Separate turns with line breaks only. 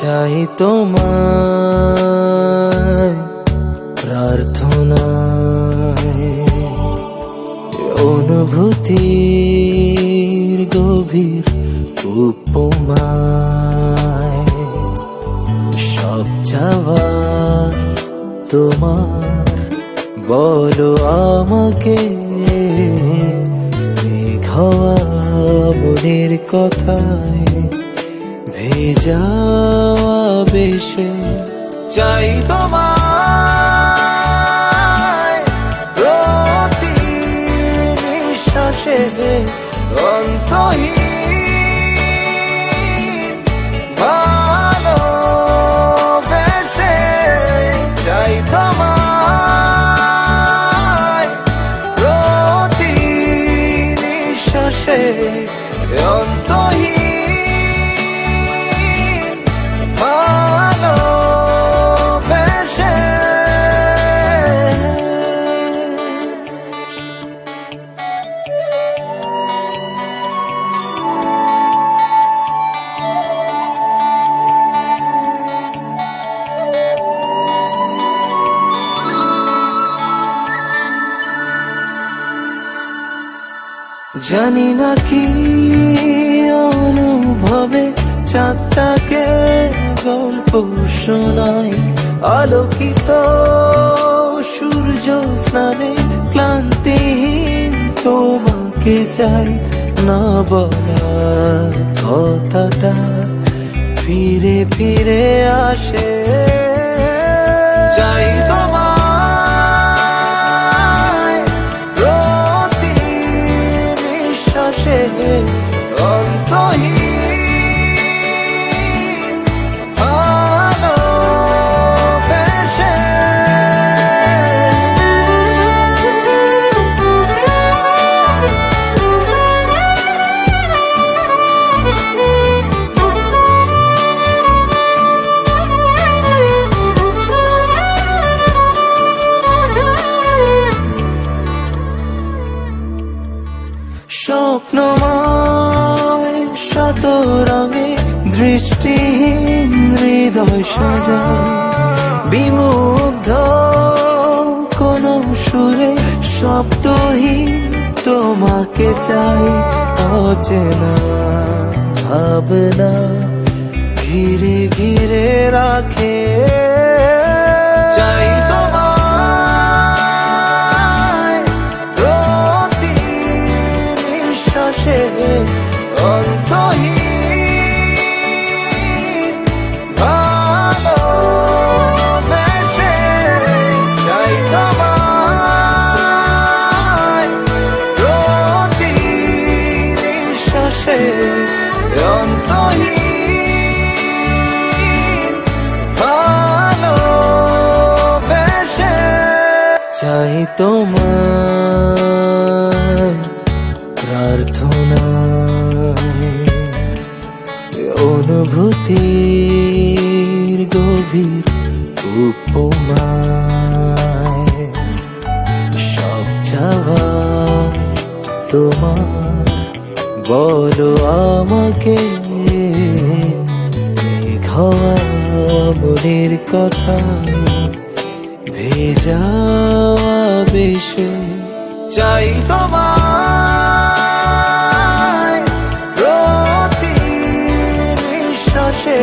চাই তোমায় প্রার্থনায় অনুভূতির গভীর উপমায় সব চাওয়া তোমার। বলো আমাকে মেঘাওয়া মনের কথায় ভেজা বেশে। চাই তোমায় প্রতি নিঃশ্বাসে অন্তহীন ভালোবেসে। জানি না কি অনুভবে চাঁদটাকে গল্প শোনাই আলোকিত সূর্য স্নানে ক্লান্তিহীন তোমাকে চাই না বলা কথাটা ফিরে ফিরে আসে। স্বপ্নময় শত রঙে দৃষ্টিহীন হৃদয় সাজায়। বিমুগ্ধ কোন সুরে শব্দহীন তোমাকে চাই। অচেনা ভাবনা ঘিরে ঘিরে রাখে অন্তহীন ভালোবেসে চাই তোমায় প্রার্থনায় অনুভূতির গভীর উপমায় সব চাওয়া তোমার। বলো আমাকে হওয়া মনের কথা। ভেজা বেশে চাই তোমার প্রতি নিঃশ্বাসে